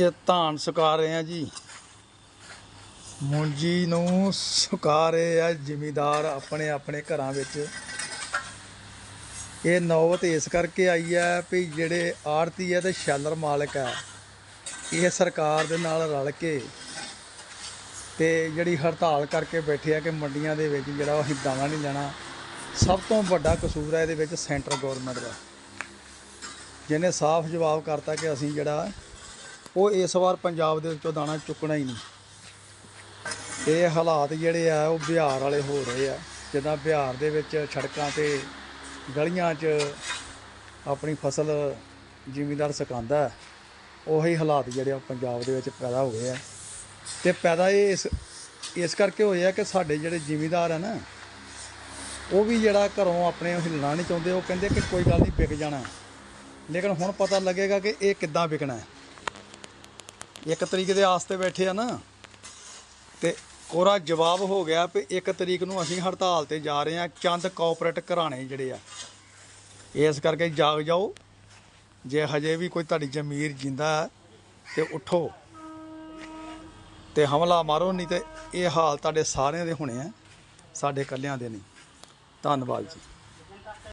ਇਹ ਧਾਨ ਸੁਕਾ ਰਹੇ ਆ ਜੀ। ਮੁੰਜੀ ਨੂੰ ਸੁਕਾ ਰਹੇ ਆ ਜ਼ਿਮੀਦਾਰ ਆਪਣੇ ਆਪਣੇ ਘਰਾਂ ਵਿੱਚ। ਇਹ ਨੌਬਤ ਇਸ ਕਰਕੇ ਆਈ ਹੈ ਵੀ ਜਿਹੜੇ ਆੜਤੀ ਹੈ ਤੇ ਸ਼ੈਲਰ ਮਾਲਕ ਹੈ, ਇਹ ਸਰਕਾਰ ਦੇ ਨਾਲ ਰਲ ਕੇ ਤੇ ਜਿਹੜੀ ਹੜਤਾਲ ਕਰਕੇ ਬੈਠੇ ਆ ਕਿ ਮੰਡੀਆਂ ਦੇ ਵਿੱਚ ਜਿਹੜਾ ਉਹ ਦਾਣਾ ਨਹੀਂ ਲੈਣਾ, ਸਭ ਤੋਂ ਵੱਡਾ ਕਸੂਰ ਹੈ ਇਹਦੇ ਵਿੱਚ ਸੈਂਟਰ ਗਵਰਨਮੈਂਟ ਦਾ। ਜਿਹਨੇ ਸਾਫ਼ ਜਵਾਬ ਕਰਤਾ ਕਿ ਅਸੀਂ ਜਿਹੜਾ ਉਹ ਇਸ ਵਾਰ ਪੰਜਾਬ ਦੇ ਵਿੱਚੋਂ ਦਾਣਾ ਚੁੱਕਣਾ ਹੀ ਨਹੀਂ। ਇਹ ਹਾਲਾਤ ਜਿਹੜੇ ਆ, ਉਹ ਬਿਹਾਰ ਵਾਲੇ ਹੋ ਰਹੇ ਆ। ਜਿੱਦਾਂ ਬਿਹਾਰ ਦੇ ਵਿੱਚ ਸੜਕਾਂ ਤੇ ਗਲੀਆਂ 'ਚ ਆਪਣੀ ਫਸਲ ਜ਼ਿਮੀਂਦਾਰ ਸੁਕਾਉਂਦਾ ਉਹੀ ਹਾਲਾਤ ਜਿਹੜੇ ਆ ਪੰਜਾਬ ਦੇ ਵਿੱਚ ਪੈਦਾ ਹੋ ਗਏ ਆ। ਤੇ ਪੈਦਾ ਇਹ ਇਸ ਇਸ ਕਰਕੇ ਹੋਏ ਆ ਕਿ ਸਾਡੇ ਜਿਹੜੇ ਜ਼ਿਮੀਂਦਾਰ ਆ ਨਾ, ਉਹ ਵੀ ਜਿਹੜਾ ਘਰੋਂ ਆਪਣੇ ਹਿੱਲਣਾ ਨਹੀਂ ਚਾਹੁੰਦੇ, ਉਹ ਕਹਿੰਦੇ ਕਿ ਕੋਈ ਗੱਲ ਨਹੀਂ ਵਿਕ ਜਾਣਾ। ਲੇਕਿਨ ਹੁਣ ਪਤਾ ਲੱਗੇਗਾ ਕਿ ਇਹ ਕਿੱਦਾਂ ਵਿਕਣਾ ਹੈ। ਇੱਕ ਤਰੀਕ ਦੇ ਆਸ ਬੈਠੇ ਆ ਨਾ, ਤੇ ਉਹਦਾ ਜਵਾਬ ਹੋ ਗਿਆ ਵੀ ਇੱਕ ਤਰੀਕ ਨੂੰ ਅਸੀਂ ਹੜਤਾਲ ਤੇ ਜਾ ਰਹੇ ਹਾਂ ਚੰਦ ਕੋਆਪਰੇਟ ਘਰਾਣੇ ਜਿਹੜੇ ਆ। ਇਸ ਕਰਕੇ ਜਾਗ ਜਾਓ, ਜੇ ਹਜੇ ਵੀ ਕੋਈ ਤੁਹਾਡੀ ਜ਼ਮੀਰ ਜਿੰਦਾ ਹੈ, ਤੇ ਉਠੋ। ਤੇ ਹਮਲਾ ਮਾਰੋ, ਨਹੀਂ ਤੇ ਇਹ ਹਾਲ ਤੁਹਾਡੇ ਸਾਰਿਆਂ ਦੇ ਹੋਣੇ ਆ, ਸਾਡੇ ਇਕੱਲਿਆਂ ਦੇ ਨਹੀਂ। ਧੰਨਵਾਦ ਜੀ।